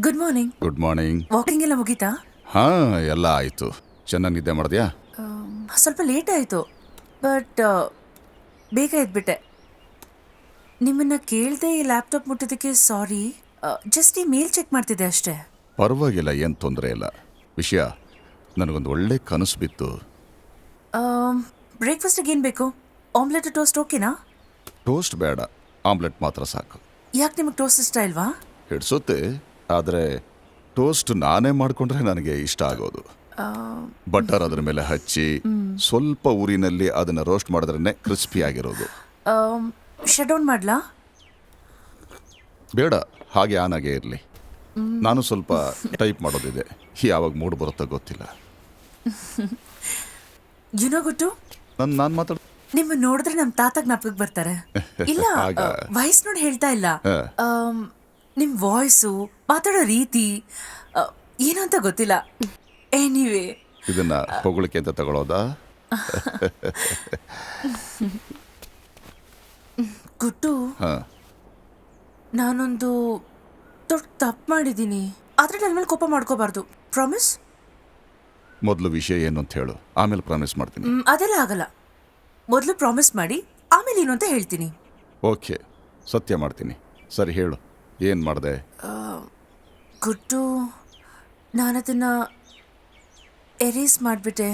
Good morning good morning walking ಎಲ್ಲ ಮುಗೀತಾ? ಹಾ ಎಲ್ಲ ಆಯ್ತು. ಚೆನ್ನಾಗಿ ನಿದ್ದೆ ಮಾಡಿದ್ಯಾ? ಆಮ್, ಸ್ವಲ್ಪ ಲೇಟ್ ಆಯ್ತು. ಬಟ್ ಬೇಗ ಎದ್ಬಿಟ್ಟೆ. ನಿಮ್ಮನ್ನ ಕೇಳದೆ ಈ ಲ್ಯಾಪ್ಟಾಪ್ ಮುಟ್ಟಿದ್ದಕ್ಕೆ ಸಾರಿ ಜಸ್ಟ್ ಈ ಮೇಲ್ ಚೆಕ್ ಮಾಡ್ತಿದ್ದೆ ಅಷ್ಟೇ. ಪರವಾಗಿಲ್ಲ ಏನು ತೊಂದರೆ ಇಲ್ಲ. ವಿಷಯ ನನಗೊಂದು ಒಳ್ಳೆ ಕನಸು ಬಿತ್ತು. ಬ್ರೇಕ್ಫಾಸ್ಟಿಗೆ ಏನು ಬೇಕು? ಆಮ್ಲೆಟ್ ಟೋಸ್ಟ್ ಓಕೆನಾ ಟೋಸ್ಟ್ ಬೇಡ. ಆಮ್ಲೆಟ್ ಮಾತ್ರ ಸಾಕು. ಯಾಕೆ ನಿಮಗೆ ಟೋಸ್ಟ್ ಇಷ್ಟ ಇಲ್ವಾ? ಹಿಡ್ಸುತ್ತೆ. ಆದರೆ ಟೋಸ್ಟ್ ನಾನೇ ಮಾಡಿಕೊಂಡ್ರೆ ನನಗೆ ಇಷ್ಟ ಆಗೋದು. ಬಟರ್ ಅದರ ಮೇಲೆ ಹಚ್ಚಿ ಸ್ವಲ್ಪ ಊರಿನಲ್ಲಿ ಅದನ್ನು ರೋಸ್ಟ್ ಮಾಡಿದ್ರೇ ಕ್ರಿಸ್ಪಿ ಆಗಿರೋದು. ಶಟ್ ಡೌನ್ ಮಾಡಲಾ? ಬೇಡ ಹಾಗೆ ಆನ್ ಆಗೇ ಇರಲಿ. ನಾನು ಸ್ವಲ್ಪ ಟೈಪ್ ಮಾಡೋದಿದೆ. ಯಾವಾಗ ಮೂಡ್ ಬರುತ್ತೋ ಗೊತ್ತಿಲ್ಲ. ಯುನೋ ಗುಟ್ಟು ನಾನು ನಾನು ಮಾತಾಡ ನಿಮ್ಮ ನೋಡಿದ್ರೆ ನಮ್ಮ ತಾತ ಜ್ಞಾಪಕಕ್ಕೆ ಬರ್ತಾರೆ. ಇಲ್ಲ ಹಾಗ? ವಯಸ್ಸು ನೋಡಿ ಹೇಳ್ತಾ ಇಲ್ಲ. ಆಮ್, ನಿಮ್ ವಾಯ್ಸು ಮಾತಾಡೋ ರೀತಿ ಏನಂತ ಏನು ಅಂತ ಗೊತ್ತಿಲ್ಲ. ಎನಿವೇ ಇದನ್ನ ಹೊಗಳಿಕೆ ಅಂತ ತಗೊಳ್ಳೋದಾ ಗುಟ್ಟು ಹಾ. ನಾನೊಂದು ದೊಡ್ಡ ತಪ್ಪು ಮಾಡಿದ್ದೀನಿ. ಆದರೆ ನನ್ನ ಮೇಲೆ ಕೋಪ ಮಾಡ್ಕೋಬಾರ್ದು. ಪ್ರಾಮಿಸ್ ಮೊದಲು ವಿಷಯ ಏನು ಅಂತ ಹೇಳು. ಆಮೇಲೆ ಪ್ರಾಮಿಸ್ ಮಾಡ್ತೀನಿ. ಅದೆಲ್ಲ ಆಗಲ್ಲ. ಮೊದಲು ಪ್ರಾಮಿಸ್ ಮಾಡಿ ಆಮೇಲೆ ಏನು ಅಂತ ಹೇಳ್ತೀನಿ. ಓಕೆ. ಸತ್ಯ ಮಾಡ್ತೀನಿ. ಸರಿ ಹೇಳು. ಏನು ಮಾಡಿದೆ? ಗುಟ್ಟು ನಾನದನ್ನು ಎರೇಸ್ ಮಾಡಿಬಿಟ್ಟೆ.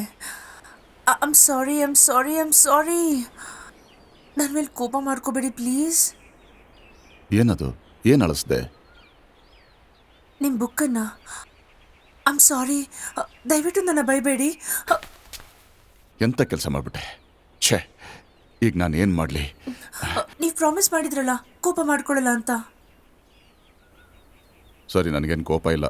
I'm sorry I'm sorry I'm sorry ನನ್ನ ಮೇಲೆ ಕೋಪ ಮಾಡ್ಕೋಬೇಡಿ ಪ್ಲೀಸ್ ಏನದು? ಏನು ಅಳಿಸ್ದೆ? ನಿಮ್ಮ ಬುಕ್ಕನ್ನು? ಆಮ್ ಸಾರಿ ದಯವಿಟ್ಟು ನನ್ನ ಬೈಬೇಡಿ. ಎಂಥ ಕೆಲಸ ಮಾಡಿಬಿಟ್ಟೆ? ಛೇ ಈಗ ನಾನು ಏನು ಮಾಡಲಿ? ನೀವು ಪ್ರಾಮಿಸ್ ಮಾಡಿದ್ರಲ್ಲ ಕೋಪ ಮಾಡ್ಕೊಳ್ಳಲ್ಲ ಅಂತ. ಸರಿ ನನಗೇನು ಕೋಪ ಇಲ್ಲ.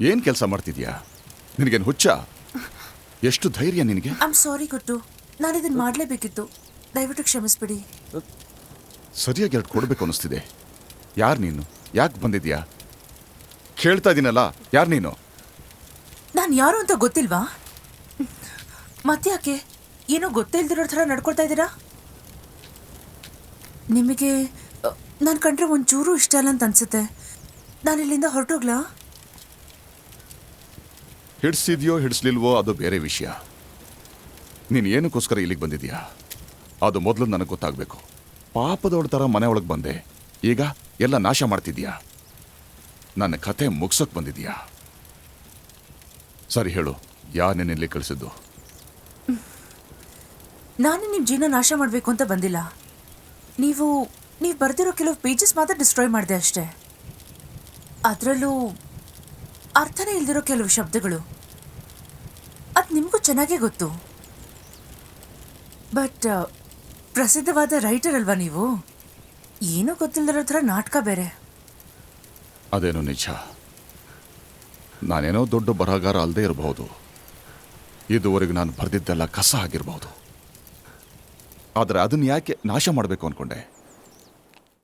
ಏನು ಕೆಲಸ ಮಾಡ್ತಿದ್ಯಾ? ನಿನಗೇನು ಹುಚ್ಚ? ಎಷ್ಟು ಧೈರ್ಯ ನಿನಗೆ? ಐಮ್ ಸಾರಿ ಗುಟ್ಟು ನಾನು ಇದನ್ನು ಮಾಡಲೇಬೇಕಿತ್ತು. ದಯವಿಟ್ಟು ಕ್ಷಮಿಸ್ಬಿಡಿ. ಸರಿಯಾಗಿ ಎರಡು ಕೊಡಬೇಕು ಅನಿಸ್ತಿದೆ? ಯಾರು ನೀನು? ಯಾಕೆ ಬಂದಿದ್ಯಾ? ಕೇಳ್ತಾ ಇದ್ದೀನಲ್ಲ ಯಾರು ನೀನು? ನಾನು ಯಾರು ಅಂತ ಗೊತ್ತಿಲ್ವಾ? ಮತ್ತ್ಯಾಕೆ ಏನೋ ಗೊತ್ತೇ ಇಲ್ದಿರೋ ಥರ ನಡ್ಕೊಳ್ತಾ ಇದ್ದೀರಾ? ನಿಮಗೆ ನಾನು ಕಂಡ್ರೆ ಒಂಚೂರು ಇಷ್ಟ ಇಲ್ಲ ಅಂತ ಅನ್ಸುತ್ತೆ. ನಾನು ಇಲ್ಲಿಂದ ಹೊರಟೋಗ್ಲಾ? ಹಿಡ್ಸಿದ್ಯೋ ಹಿಡಿಸ್ಲಿಲ್ವೋ ಅದು ಬೇರೆ ವಿಷಯ. ನೀನು ಏನಕ್ಕೋಸ್ಕರ ಇಲ್ಲಿಗೆ ಬಂದಿದ್ಯಾ? ಅದು ಮೊದಲು ನನಗೆ ಗೊತ್ತಾಗಬೇಕು. ಪಾಪದವಳ ಥರ ಮನೆ ಒಳಗೆ ಬಂದೆ. ಈಗ ಎಲ್ಲ ನಾಶ ಮಾಡ್ತಿದ್ಯಾ? ನನ್ನ ಕತೆ ಮುಗ್ಸೋಕ್ ಬಂದಿದ್ಯಾ? ಸರಿ ಹೇಳು, ಯಾರು ಇಲ್ಲಿ ಕಳಿಸಿದ್ದು? ನಾನು ನಿಮ್ಮ ಜೀವನ ನಾಶ ಮಾಡಬೇಕು ಅಂತ ಬಂದಿಲ್ಲ. ನೀವು ನೀವು ಬರೆದಿರೋ ಕೆಲವು ಪೇಜಸ್ ಮಾತ್ರ ಡಿಸ್ಟ್ರಾಯ್ ಮಾಡಿದೆ ಅಷ್ಟೇ. ಅದರಲ್ಲೂ ಅರ್ಥನೇ ಇಲ್ದಿರೋ ಕೆಲವು ಶಬ್ದಗಳು. ಅದು ನಿಮಗೂ ಚೆನ್ನಾಗೇ ಗೊತ್ತು. ಬಟ್ ಪ್ರಸಿದ್ಧವಾದ ರೈಟರ್ ಅಲ್ವಾ ನೀವು? ಏನೂ ಗೊತ್ತಿಲ್ಲದಿರೋ ಥರ ನಾಟಕ ಬೇರೆ. ಅದೇನೋ ನಿಜ? ನಾನೇನೋ ದೊಡ್ಡ ಬರಹಗಾರ ಅಲ್ಲದೆ ಇರಬಹುದು. ಇದುವರೆಗೂ ನಾನು ಬರೆದಿದ್ದೆಲ್ಲ ಕಸ ಆಗಿರಬಹುದು. ಆದರೆ ಅದನ್ನು ಯಾಕೆ ನಾಶ ಮಾಡಬೇಕು ಅನ್ಕೊಂಡೆ?